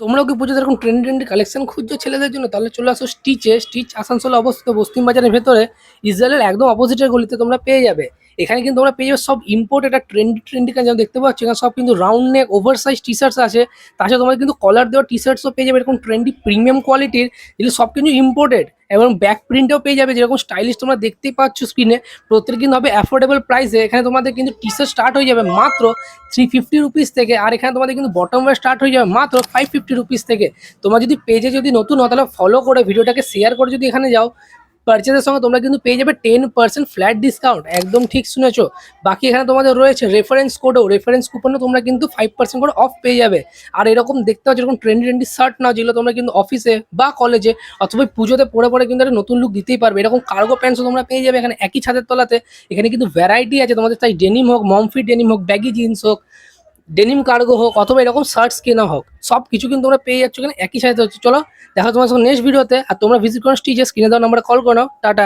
তোমরাও কি পুজোতে এরকম ট্রেন্ড ট্রেন্ডি কালেকশন খুঁজছো ছেলেদের জন্য? তাহলে চলে আসো স্টিচে স্টিচ আসানসোলে অবস্থিত বস্তিম বাজারের ভেতরে ইসরায়েলের একদম অপোজিটের গলিতে তোমরা পেয়ে যাবে। এখানে কিন্তু তোমরা পেয়ে সব ইম্পোর্ট একটা ট্রেন্ডি ট্রেন্ডি কাজ দেখতে পাচ্ছ, এখানে সব কিন্তু round neck over size T shirts আছে তাছাড়া তোমাদের কিন্তু কলার দেওয়া টি শার্টসও পেয়ে যাবে, এরকম ট্রেন্ডি প্রিমিয়াম কোয়ালিটির যেগুলো সব কিন্তু ইম্পোর্টেড এবং ব্যাক প্রিন্টও পেয়ে যাবে, যেরকম স্টাইলিশ তোমরা দেখতেই পাচ্ছ স্ক্রিনে প্রত্যেক কিন্তু হবে অ্যাফোর্ডেবল প্রাইসে এখানে তোমাদের কিন্তু টি শার্ট স্টার্ট হয়ে যাবে মাত্র থ্রি ফিফটি রুপিস থেকে। আর এখানে তোমাদের কিন্তু বটম ওয়ার স্টার্ট হয়ে যাবে মাত্র ফাইভ ফিফটি রুপিস থেকে। তোমার যদি পেজে যদি নতুন হও, তাহলে ফলো করে ভিডিওটাকে শেয়ার করে যদি এখানে যাও। পারচেজের সঙ্গে তোমরা কিন্তু পেয়ে যাবে টেন পার্সেন্ট ফ্ল্যাট ডিসকাউন্ট একদম ঠিক শুনেছো? বাকি এখানে তোমাদের রয়েছে রেফারেন্স কোডও রেফারেন্স কুপনও তোমরা কিন্তু ফাইভ পার্সেন্ট করে অফ পেয়ে যাবে। আর এরকম দেখতে পাচ্ছ, এরকম ট্রেন্ডি ট্রেন্ডি শার্ট নাও যেগুলো তোমরা কিন্তু অফিসে বা কলেজে অথবা পুজোতে পরে পরে কিন্তু একটা নতুন লুক দিতেই পারবে। এরকম কার্গো প্যান্টসও তোমরা পেয়ে যাবে এখানে। একই ছাদের তলাতে। এখানে কিন্তু ভ্যারাইটি আছে তোমাদের। তাই ডেনিম হোক মমফি ডেনিম হোক ব্যাগি জিন্স হোক ডেনিম কার্গো হোক অথবা এরকম শার্টস কেনা হোক সব কিছু কিন্তু তোমরা পেয়ে যাচ্ছ কেন একই সাথে হচ্ছে। চলো, দেখা তোমার সঙ্গে নেক্সট ভিডিওতে আর তোমরা ভিজিট করো স্টিচেস কিনে দেওয়ার নাম্বারে কল করো টাটা।